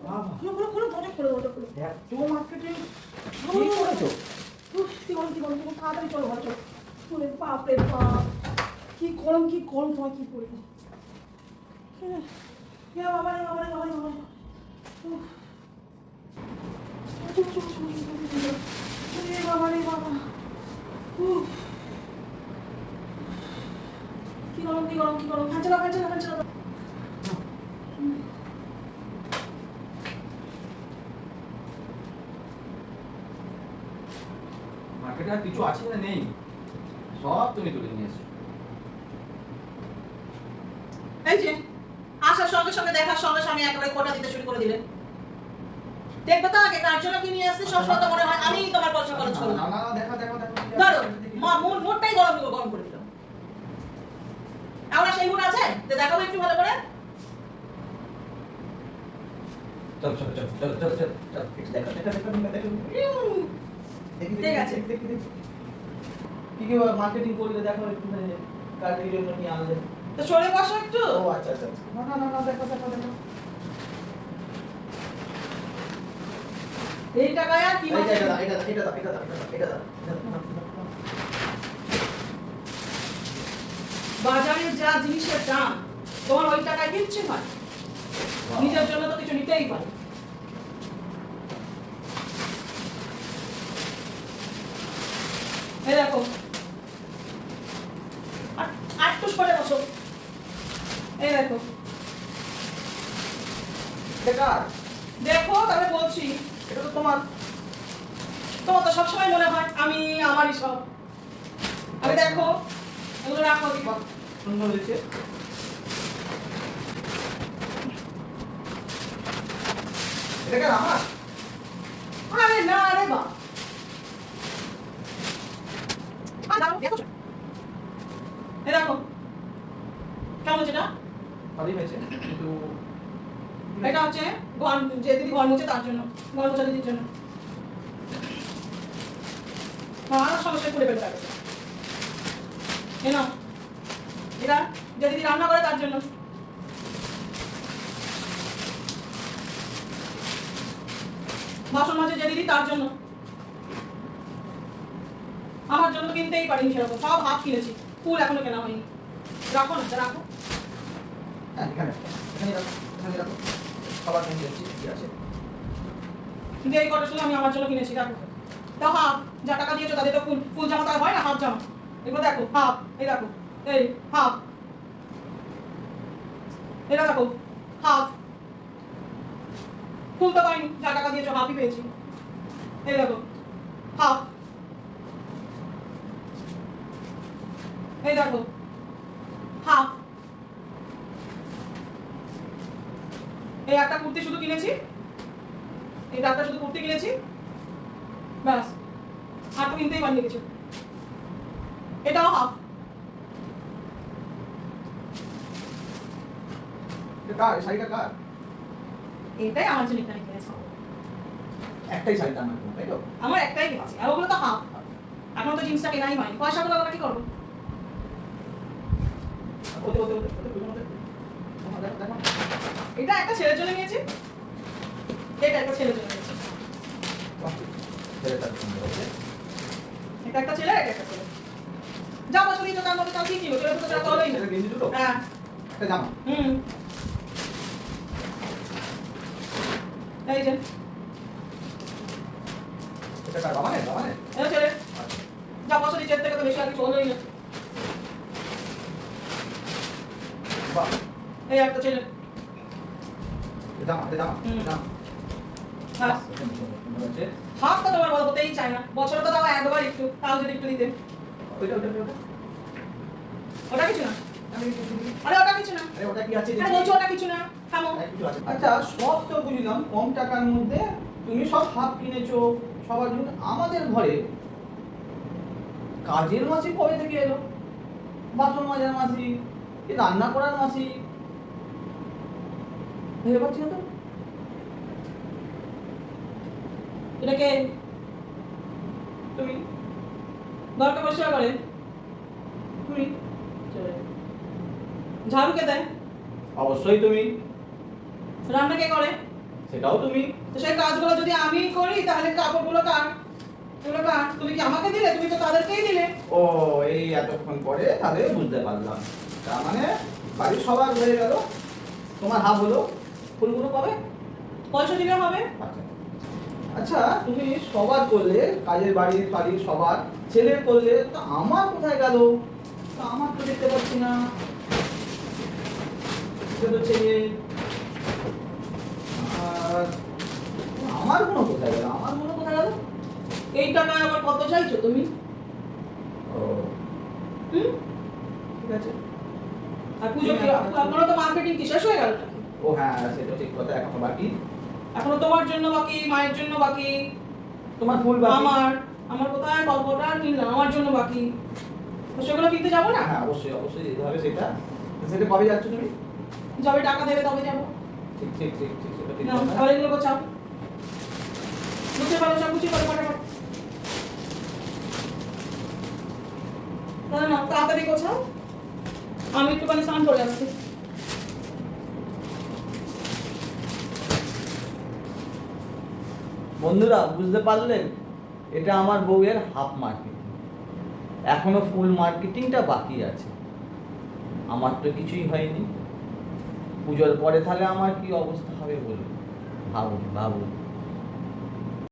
খুলো খুলো খুলো দরজা খুলো দরজা খুলো। এত মার্কেটিং কি করেছ? কি গরম তুমি তাড়াতাড়ি চলো ঘরে চলো। ওরে বাপ রে বাপ। কি গরম কি গরম তোমার কি করব এ বাবা রে বাবা রে বাবা রে বাবা। রে বাবা কি গরম কি গরম কি গরম। চালাও ফ্যান চালাও ফ্যান চালাও মার্কেটে আর কিছু আছে না নেই। সব তুমি তুলে নিয়ে এসছো এই যে আসার সঙ্গে সঙ্গে দেখার সঙ্গে সঙ্গে একেবারে কোটা দিতে শুরু করে দিলেন দেখবে তো আগে কার জন্য কি নিয়ে আসছে সব সময় মনে হয় আমি তোমার পয়সা খরচ দেখো ধরো মা মুড মুডটাই গরম গরম করে দিল। আমার সেই মুড আছে? দেখাবো একটু ভালো করে। চল চল চল চল চল চল দেখো দেখো দেখো দেখি, ঠিক আছে। কি কি মার্কেটিং করলে দেখো একটু কার কি জন্য নিয়ে আনলে। তো সরে বসো একটু। ও আচ্ছা আচ্ছা আচ্ছা। না না না দেখো দেখো দেখো। এই টাকায় কি এটা এটা এটা এটা এটা এটা। বাজারে যা জিনিসের দাম তোমার ওই টাকায় কিচ্ছু হয়। নিজের জন্য তো কিছু নিতেই পারে। এই দেখো। আটটুস করে বসো। এই দেখো। এটা দেখো তবে বলছি এটা তো তোমার। তোমার তো সবসময় মনে হয় আমি আমারই সব। আমি দেখো এগুলো রাখো সুন্দর হয়েছে। এটা আমার? আরে না রে বা দেখো। এই দেখো। কেমন হচ্ছে এটা? ভালোই হয়েছে কিন্তু এটা হচ্ছে ঘর যে দিদি ঘর মুছে তার জন্য ঘর মোছা দিদির জন্য। আর সমস্যা করে ফেলতে হবে এ নাও। এটা যে দিদি রান্না করে তার জন্য। বাসন মাঝে যে দিদি তার জন্য। আমার জন্য কিনতেই পারিনি সেরকম সব হাফ কিনেছি ফুল এখনও কেনা হয়নি। রাখো না রাখো। হ্যাঁ রাখো এখানে রাখো সবার জন্য দিচ্ছি ঠিক আছে। কিন্তু এই কটা আমি আমার জন্য কিনেছি দেখো তাও হাফ যা টাকা দিয়েছ তাদের তো ফুল ফুল জামা তার হয় না হাফ জামা। এগুলো দেখো হাফ এই দেখো এই হাফ। এটা দেখো হাফ। ফুল তো পাইনি যা টাকা দিয়েছ হাফই পেয়েছি। এই দেখো হাফ। এই দেখো হাফ এই একটা কুর্তি শুধু কিনেছি। এই ডাক্তার শুধু কুর্তি কিনেছি। ব্যাস আর তো কিনতেই পারিনি কিছু। এটাও হাফ এটা এই শাড়িটা কার? এটাই আমার জন্য কিনেছি। একটাই শাড়িটা আমার তাই তো? আমার একটাই কিনেছি আর ওগুলো তো হাফ এখন তো জিন্সটা কেনাই হয়নি। পয়সাগুলো আমরা কি করব? এটা একটা ছেলের জন্য নিয়েছি এটা একটা ছেলের জন্য নিয়েছি বাহ, ছেলেটা সুন্দর হয়েছে। এটা একটা ছেলে এটা একটা ছেলে। যা বছর দিয়েছ তার মধ্যে তাও কি ছিল ছেলে তো তার হলোই না গেঞ্জি দুটো? হ্যাঁ। একটা জামা? হুম। এই যে। এটা কার বাবা নেই বাবা নেই এটা ছেলে। যা বছর দিয়েছে এর থেকে তো বেশি আর কিছু হলোই না। বাহ। এই একটা ছেলে। এটা এটা এটা জামা হ্যাঁ। বাহ, এটা সুন্দর, সুন্দর হয়েছে। হাফ তো তোমার বড় হতেই চায় না। বছরে তো তাও একবার একটু তাও যদি একটু দিতে ওইটা ওটা কিছু না। আমি একটু দিই। আরে ওটা কিছু না। আরে ওটা কি আছে? আরে বলছো ওটা কিছু না। থামো। অনেক কিছু আছে। আচ্ছা সব তো বুঝলাম কম টাকার মধ্যে তুমি সব হাফ কিনেছো সবার জন্য। আমাদের ঘরে কাজের মাসি কবে থেকে এলো? বাসন মাজার মাসি রান্না করার মাসি। ভেবে পাচ্ছি না তো। এটাকে তুমি? ঘরকে পরিষ্কার করে তুমি? ঝাড়ু কে দেয়? অবশ্যই তুমি। রান্না কে করে? সেটাও তুমি। তো সেই কাজগুলো যদি আমি করি তাহলে কাপড়গুলো কার? তুমি কি আমাকে দিলে? তুমি তো তাদেরকেই দিলে। ও এই এতক্ষণ পরে তাহলে বুঝতে পারলাম। তার মানে বাড়ির সবার হয়ে গেল। তোমার হাফ হলো। ফুলগুলো কবে পয়সা দিলে হবে। আচ্ছা। আচ্ছা তুমি সবার করলে কাজের বাড়ির বাড়ির সবার ছেলের করলে তো আমার কোথায় গেল? তো আমার তো দেখতে পাচ্ছি না। তো ছেলে। আর আমার কোনো কোথায় গেল? আমার কোনো এই টাকায় আবার কত চাইছো তুমি? ও। হুম? ঠিক আছে। আর পুজো কি আপনারা তো মার্কেটিং কি শেষ হয়ে গেল ও হ্যাঁ সেটা ঠিক কথা এখনও বাকি এখনও তোমার জন্য বাকি মায়ের জন্য বাকি? তোমার ফুল বাকি? আমার আমার কোথায়? গল্পটা আর কিনলাম আমার জন্য বাকি? তো সেগুলো কিনতে যাব না? হ্যাঁ অবশ্যই অবশ্যই যেতে হবে সেটা। সেটা কবে যাচ্ছ তুমি? যবে টাকা দেবে তবে যাব। ঠিক ঠিক ঠিক ঠিক সেটা ঠিক না। আবার এগুলো গোছাও। গুছিয়ে পারো সব গুছিয়ে পারো না তাড়াতাড়ি গোছাও। আমি একটুখানি স্নান করে আসছি। বন্ধুরা, বুঝতে পারলেন? এটা আমার বউয়ের হাফ মার্কেটিং এখনও ফুল মার্কেটিংটা বাকি আছে। আমার তো কিছুই হয়নি। পুজোর পরে তাহলে আমার কি অবস্থা হবে বলুন? ভাবুন ভাবুন।